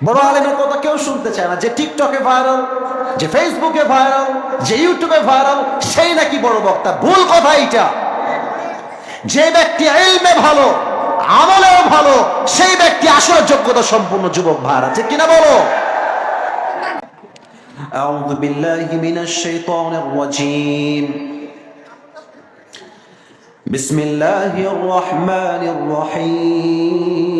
বড় আলেমের কথা কেউ শুনতে চায় না যে টিকটকে ভাইরাল যে ফেসবুকে ভাইরাল যে ইউটিউবে ভাইরাল সেই নাকি বড় বক্তা ভুল কথা এইটা যে ব্যক্তি এলমে ভালো আমলেও ভালো সেই ব্যক্তি আসলে যোগ্যতা সম্পূর্ণ যুবক ভাইরা ঠিক কিনা বলো أعوذ بالله من الشيطان الرجيم بسم الله الرحمن الرحيم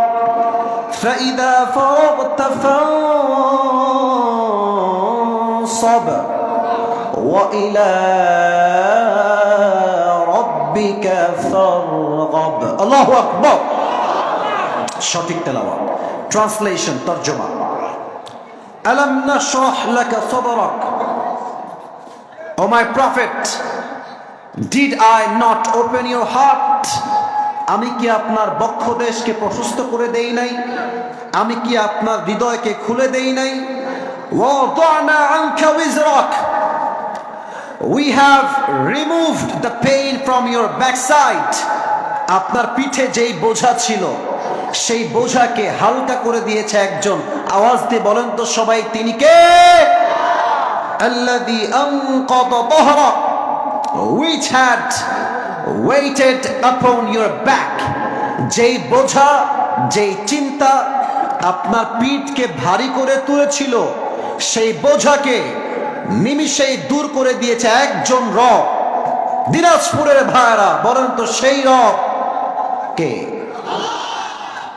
فإذا فرغت فانصب وإلى ربك فارغب الله أكبر সঠিক তেলাওয়াত ট্রান্সলেশন তর্জমা আলাম নাশরাহ লাকা সাদরাক O my prophet did I not open your heart আমি কি আপনার বক্ষ দেশকে প্রশস্ত করে দেই নাই? আমি কি আপনার হৃদয়কে খুলে দেই নাই? We have removed the pain from your backside আপনার পিঠে যেই বোঝা ছিল, সেই বোঝাকে হালকা করে দিয়েছে একজন। আওয়াজ দিয়ে বলেন তো সবাই, তিনি কে? আল্লাদি which had weighted upon your back. যেই বোঝা, যেই চিন্তা আপনার পিঠকে ভারী করে তুলেছিল, সেই বোঝাকে নিমিষেই দূর করে দিয়েছে একজন রব। দিনাজপুরের ভাইরা বলেন তো সেই রব কে?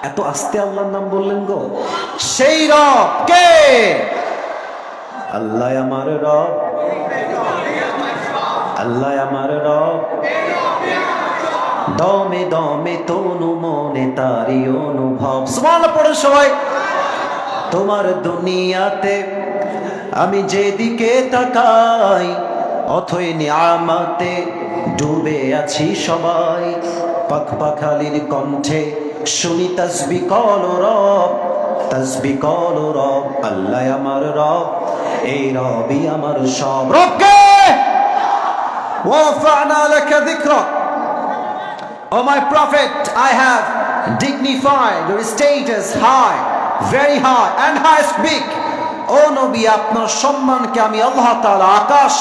এত আস্তে আল্লাহর নাম বললেন গো। সেই রব কে? আল্লাহ আমার রব। আল্লাহ আমার রব। দমে দমে তনু মনে তারি অনুভব। স্মল পড়ে সবাই। তোমার দুনিয়াতে আমি যেদিকে তাকাই, অথই নিয়ামাতে ডুবে আছি সবাই। পাখ পাখালির কণ্ঠে শুনি তসবি কল রব, তসবি কল রব, আল্লাহ আমার রব, এই রবি আমার সব। রবকে, ওয়াফানা লাকা যিকরা। O my prophet, I have dignified your status high, very high and highest big. ও নবী আপনার সম্মানকে আমি আল্লাহ তাআলা আকাশ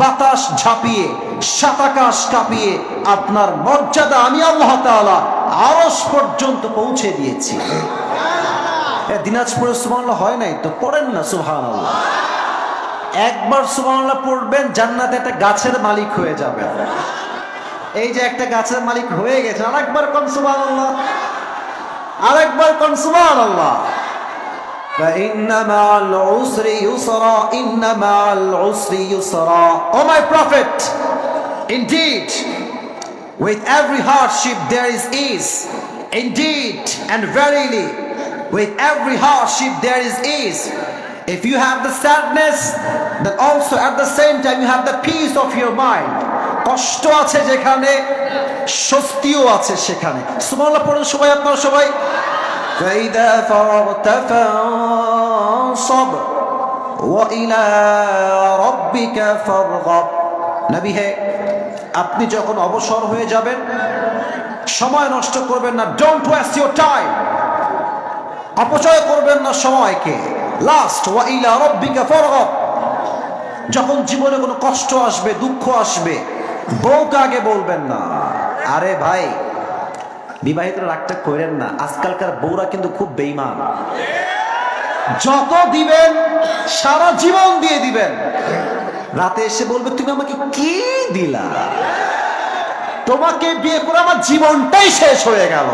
বাতাস ঝাঁপিয়ে সাতাকাশ কাঁপিয়ে আপনার মর্যাদা আমি আল্লাহ তাআলা আরশ পর্যন্ত পৌঁছে দিয়েছি। দিনাজপুরে সুবহানাল্লাহ হয় নাই তো? পড়েন না সুবহানাল্লাহ। একবার সুবহানাল্লাহ পড়বেন জান্নাতে একটা গাছের মালিক হয়ে যাবেন। এই my prophet, indeed, with every hardship there is ease. Indeed and verily, with every hardship there is ease. If you have the sadness, then also at the same time you have the peace of your mind. কষ্ট আছে যেখানে স্বস্তিও আছে সেখানে। সুমাল্লা পড়েন সবাই আপনারা সবাই। সব ওয়াইলা হে আপনি যখন অবসর হয়ে যাবেন সময় নষ্ট করবেন না। ডোন্ট ওয়েস্ট ইউর টাইম অপচয় করবেন না সময়কে। লাস্ট ওয়াইলা রব্বিকা ফারগব যখন জীবনে কোনো কষ্ট আসবে দুঃখ আসবে বউকে আগে বলবেন না। আরে ভাই, বিবাহিত রাগটা করেন না। আজকালকার বউরা কিন্তু খুব বেইমান যত দিবেন, সারা জীবন দিয়ে দিবেন। রাতে এসে বলবে, তুমি আমাকে কি দিলা? তোমাকে বিয়ে করে আমার জীবনটাই শেষ হয়ে গেল।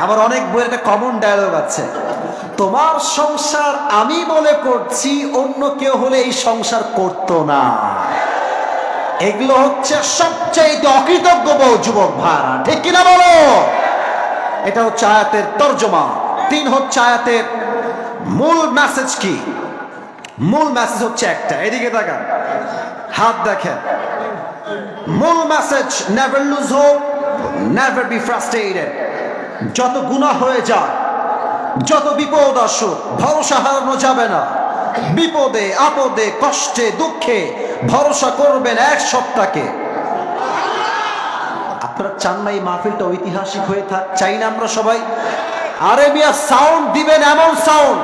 আমার অনেক বইয়ের একটা কমন ডায়লগ আছে। তোমার সংসার আমি বলে করছি, অন্য কেউ হলে এই সংসার করতো না। এগুলো হচ্ছে সবচেয়ে অকৃতজ্ঞ যুবক ভাড়া ঠিক কিনা বলো? এটা হচ্ছে আয়াতের তর্জমা। তিন হচ্ছে আয়াতের মূল মেসেজ কি? মূল মেসেজ হচ্ছে একটা। এদিকে তাকান। হাত দেখেন। মূল message never lose hope never be frustrated যত গুনাহ হয়ে যায়, যত বিপদ আসুক, ভরসা হারানো যাবে না। বিপদে, আপদে, কষ্টে, দুঃখে ভরসা করবেন এক সপ্তাহকে। আপনারা চান না এই মাহফিলটা ঐতিহাসিক হয়ে থাক, চাই না আমরা সবাই। আরেবিয়া সাউন্ড দিবেন এমন সাউন্ড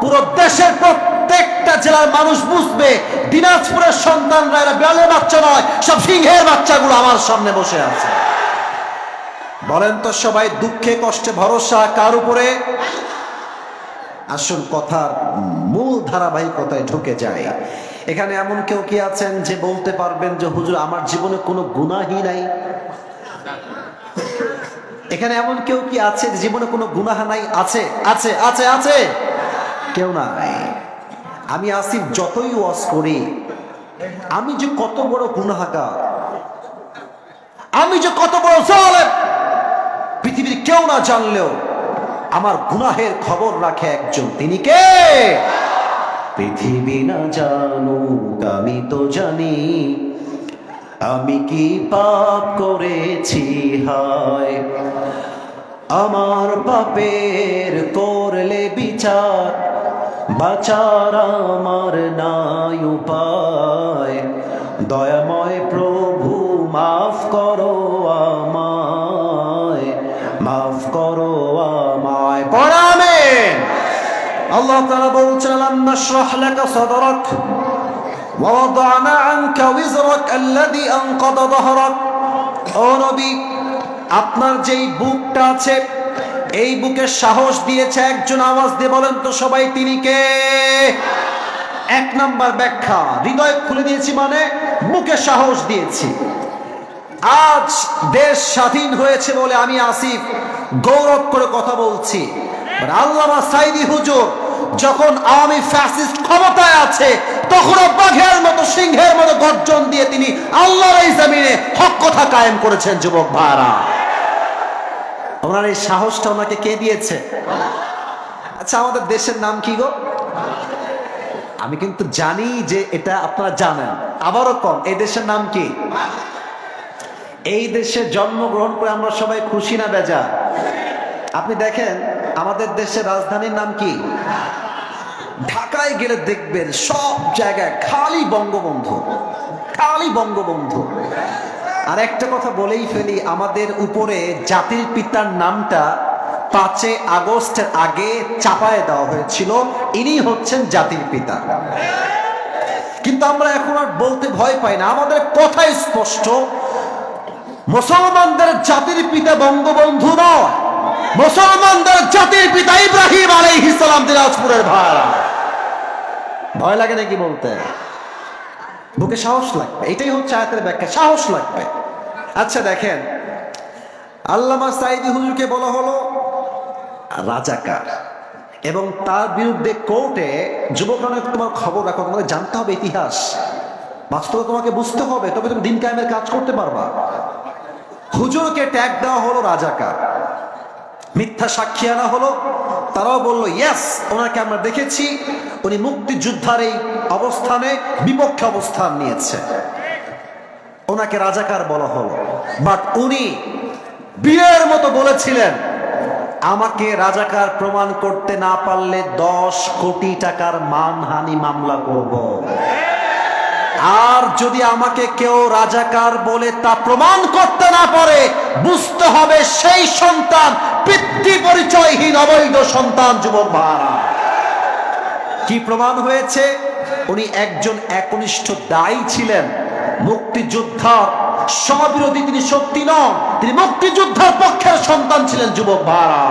পুরো দেশের প্রত্যেকটা জেলার মানুষ বুঝবে, দিনাজপুরের সন্তানরা এরা বিড়ালের বাচ্চা নয়, সব সিংহের বাচ্চাগুলো আমার সামনে বসে আছে। বলেন তো সবাই, দুঃখে, কষ্টে, ভরসা কার উপরে? আসল কথার মূল ধারাবাহিকতায় ঢুকে যায়। এখানে এমন কেউ কি আছেন যে বলতে পারবেন যে, হুজুর, আমার জীবনে কোনো গুনাহই নাই এখানে এমন কেউ কি আছে জীবনে কোনো গুনাহ নাই আছে আছে আছে আছে। কেউ নাই। আমি আসিফ যতই ওয়াজ করি, আমি যে কত বড় গুনাহাগার, আমি যে কত বড় পৃথিবীর কেউ না জানলেও আমার গুনাহের খবর রাখে একজন। তিনি কে? পৃথিবী না জানুক, আমি তো জানি। আমি কি পাপ করেছি? হায়। আমার পাপের করলে বিচার, বাচার আমার নাই উপায়। দয়াময় প্রভু, মাফ করো আমায়, মাফ করো পড়ামেন আল্লাহ তাআলা বলছেন আলাম নাশরাহ লাকা সাদরাক ووضعنا عنك وزرك الذي أنقض ظهرك ও নবী আপনার যেই বুকটা আছে এই বুকে সাহস দিয়েছে একজন আওয়াজ দিয়ে বলেন তো সবাই তিনি কে এক নাম্বার ব্যাখ্যা হৃদয় খুলে দিয়েছি মানে বুকে সাহস দিয়েছি আজ দেশ স্বাধীন হয়েছে বলে আমি আসিফ গৌরব করে কথা বলছি But আল্লামা সাইদি হুজুর, যখন আওয়ামী ফ্যাসিস্ট ক্ষমতায় আছে, তখনও বাঘের মতো, সিংহের মতো গর্জন দিয়ে তিনি আল্লাহর এই জমিনে হক কথা কায়েম করেছেন, যুবক ভাইরা। ওনার এই সাহসটা ওনাকে কে দিয়েছে? আচ্ছা আমাদের দেশের নাম কি গো? আমি কিন্তু জানি যে এটা আপনারা জানেন। আবারও কম এই দেশের নাম কি? এই দেশে জন্মগ্রহণ করে আমরা সবাই খুশি না বেজা আপনি দেখেন আমাদের দেশের রাজধানীর নাম কি? ঢাকায় গেলে দেখবেন সব জায়গায় খালি বঙ্গবন্ধু খালি বঙ্গবন্ধু। আর একটা কথা বলেই ফেলি, আমাদের উপরে জাতির পিতার নামটা পাঁচে আগস্টের আগে চাপায় দেওয়া হয়েছিল, ইনি হচ্ছেন জাতির পিতা। কিন্তু আমরা এখন আর বলতে ভয় পাই না, আমাদের কথাই স্পষ্ট, মুসলমানদের জাতির পিতা বঙ্গবন্ধু নয়। মুসলমানদের জাতির পিতা ইব্রাহিম আলাইহিস সালাম দিনাজপুরের ভাড়া ভয় লাগে নাকি বলতে? বুকে সাহস লাগবে, এটাই হচ্ছে আয়াতের ব্যাখ্যা, সাহস লাগবে। আচ্ছা দেখেন, আল্লামা সাইদি হুজুরকে বলা হলো রাজাকার, এবং তার বিরুদ্ধে কোর্টে যুবকরা তোমার খবর রাখো, তোমাকে জানতে হবে ইতিহাস। বাস্তবে তোমাকে বুঝতে হবে, তবে তুমি দিন কায়েমের কাজ করতে পারবা। হুজুরকে ট্যাগ দেওয়া হলো রাজাকার। মিথ্যা সাক্ষী আনা হলো। তারাও বলল ইয়েস ওনাকে আমরা দেখেছি। উনি মুক্তিযোদ্ধার এই অবস্থানে বিপক্ষে অবস্থান নিয়েছে। ওনাকে রাজাকার বলা হলো। বাট উনি বিয়ের মতো বলেছিলেন, আমাকে রাজাকার প্রমাণ করতে না পারলে দশ কোটি টাকার মানহানি মামলা করব। আর যদি আমাকে কেউ রাজাকার বলে তা প্রমাণ করতে না পারে, বুঝতে হবে সেই সন্তান পিতৃ পরিচয়হীন অবৈধ সন্তান, যুবক ভাড়া কি প্রমাণ হয়েছে? উনি একজন একনিষ্ঠ দায়ী ছিলেন, মুক্তিযোদ্ধার সবিরোধী তিনি সত্যি নন, তিনি মুক্তিযোদ্ধার পক্ষের সন্তান ছিলেন, যুবক ভাড়া